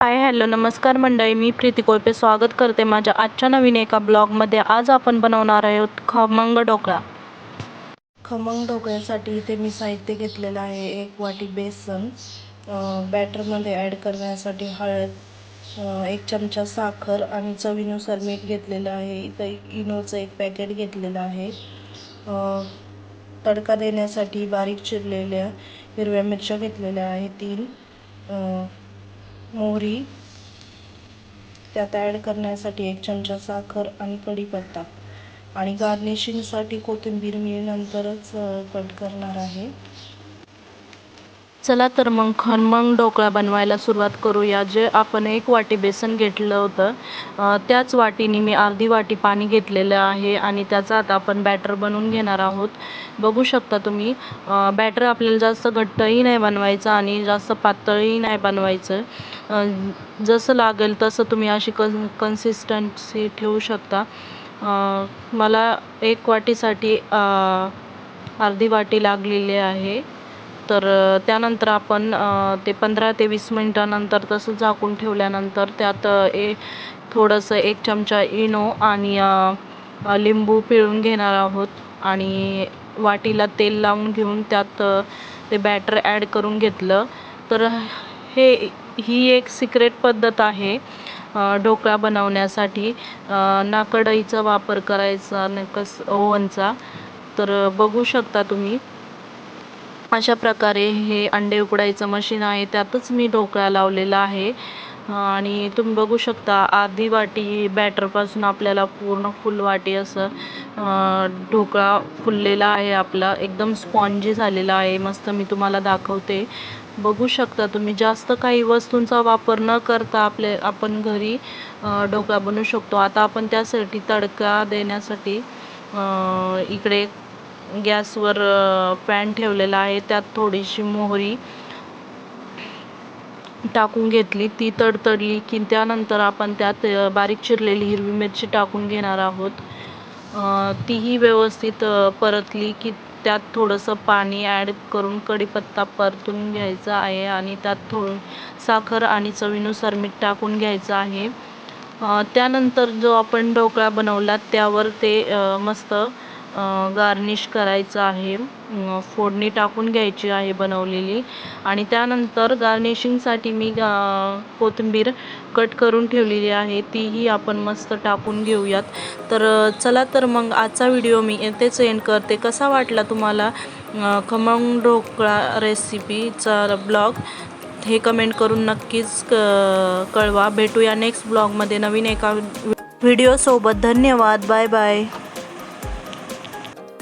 Hi hello नमस्कार मंडळी. मी प्रीती कोळपे स्वागत करते माझ्या आजच्या नवीन एका ब्लॉगमध्ये. आज आपण बनवणार आहोत खमंग ढोकळा. खमंग ढोकळ्यासाठी इथे मी साहित्य घेतलेलं आहे. एक वाटी बेसन बॅटरमध्ये ॲड करण्यासाठी हळद एक चमचा साखर आणि चवीनुसार मीठ घेतलेलं आहे. इथं एक इनोचं एक पॅकेट घेतलेलं आहे. तडका देण्यासाठी बारीक चिरलेल्या हिरव्या मिरच्या घेतलेल्या आहेत तीन. मोहरी. त्यात ॲड करण्यासाठी एक चमचा साखर आणि कढीपत्ता. आणि गार्निशिंगसाठी कोथिंबीर मी नंतरच कट करणार आहे. चला तर मग खमंग ढोकळा बनवायला सुरुवात करूया जे आपण एक वाटी बेसन घेतलं होतं. त्याच वाटीने मी अर्धी वाटी पाणी घेतलेलं आहे आणि त्याचा आता आपण बॅटर बनवून घेणार आहोत. बघू शकता तुम्ही बॅटर आपल्याला जास्त घट्टही नाही बनवायचं आणि जास्त पातळही नाही बनवायचं. जसं लागेल तसं तुम्ही अशी कन कन्सिस्टन्सी ठेवू शकता. मला एक वाटीसाठी अर्धी वाटी लागलेली आहे. तर त्यानंतर आपण ते पंधरा ते वीस मिनटानंतर तसं झाकून ठेवल्यानंतर त्यात ए थोडंसं एक चमचा इनो आणि लिंबू पिळून घेणार आहोत. आणि वाटीला तेल लावून घेऊन त्यात ते बॅटर ॲड करून घेतलं. तर हे ही एक सिक्रेट पद्धत आहे ढोकळा बनवण्यासाठी. ना कढईचा वापर करायचा ना कस ओव्हनचा. तर बघू शकता तुम्ही. अशा प्रकारे हे अंडे उकडायचं मशीन आहे. त्यातच मी ढोकळा लावलेला आहे. आणि तुम्ही बघू शकता आधी वाटी बॅटरपासून आपल्याला पूर्ण फुल वाटी असं ढोकळा फुललेला आहे आपला. एकदम स्पॉन्जी झालेला आहे. मस्त मी तुम्हाला दाखवते. बघू शकता तुम्ही जास्त काही वस्तूंचा वापर न करता आपले आपण घरी ढोकळा बनवू शकतो. आता आपण त्यासाठी तडका देण्यासाठी इकडे गॅसवर पॅन ठेवलेला आहे. त्यात थोडीशी मोहरी टाकून घेतली. ती तडतडली की त्यानंतर आपण त्यात बारीक चिरलेली हिरवी मिरची टाकून घेणार आहोत. तीही व्यवस्थित परतली की त्यात थोडंसं पाणी ॲड करून कढीपत्ता परतून घ्यायचा आहे आणि त्यात थोडं साखर आणि चवीनुसार मीठ टाकून घ्यायचं आहे. त्यानंतर जो आपण ढोकळा बनवला त्यावर ते मस्त गार्निश करायचं आहे. फोडणी टाकून घ्यायची आहे बनवलेली. आणि त्यानंतर गार्निशिंगसाठी मी कोथिंबीर कट करून ठेवलेली आहे. तीही आपण मस्त टाकून घेऊयात. तर चला तर मग आजचा व्हिडिओ मी येथेच एंड करते. कसा वाटला तुम्हाला खमंग ढोकळा रेसिपीचा ब्लॉग हे कमेंट करून नक्कीच क कळवा. भेटूया नेक्स्ट ब्लॉगमध्ये नवीन एका व्हिडिओसोबत धन्यवाद. Bye bye